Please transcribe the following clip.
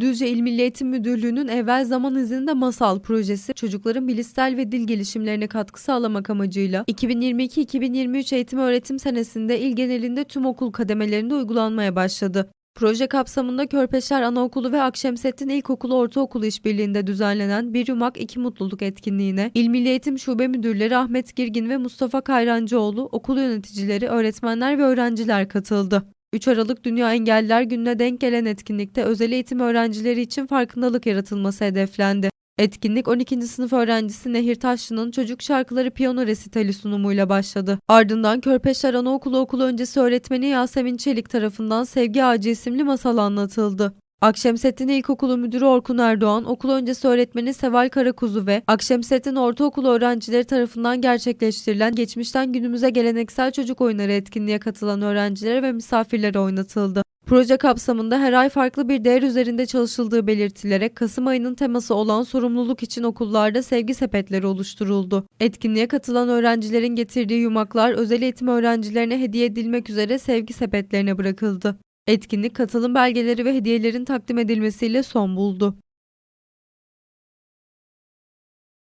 Düzce İl Milli Eğitim Müdürlüğü'nün evvel zaman izinde masal projesi çocukların bilişsel ve dil gelişimlerine katkı sağlamak amacıyla 2022-2023 eğitim öğretim senesinde il genelinde tüm okul kademelerinde uygulanmaya başladı. Proje kapsamında Körpeşer Anaokulu ve Akşemsettin İlkokulu Ortaokulu işbirliğinde düzenlenen Bir Yumak İki Mutluluk etkinliğine İl Milli Eğitim Şube Müdürleri Ahmet Girgin ve Mustafa Kayrancıoğlu, okul yöneticileri, öğretmenler ve öğrenciler katıldı. 3 Aralık Dünya Engelliler Günü'ne denk gelen etkinlikte özel eğitim öğrencileri için farkındalık yaratılması hedeflendi. Etkinlik 12. sınıf öğrencisi Nehir Taşlı'nın çocuk şarkıları piyano resitali sunumuyla başladı. Ardından Körpeşler Anaokulu okulu öncesi öğretmeni Yasemin Çelik tarafından Sevgi Ağacı isimli masal anlatıldı. Akşemsettin İlkokulu Müdürü Orkun Erdoğan, okul öncesi öğretmeni Seval Karakuzu ve Akşemsettin Ortaokulu öğrencileri tarafından gerçekleştirilen geçmişten günümüze geleneksel çocuk oyunları etkinliğe katılan öğrencilere ve misafirlere oynatıldı. Proje kapsamında her ay farklı bir değer üzerinde çalışıldığı belirtilerek Kasım ayının teması olan sorumluluk için okullarda sevgi sepetleri oluşturuldu. Etkinliğe katılan öğrencilerin getirdiği yumaklar özel eğitim öğrencilerine hediye edilmek üzere sevgi sepetlerine bırakıldı. Etkinlik katılım belgeleri ve hediyelerin takdim edilmesiyle son buldu.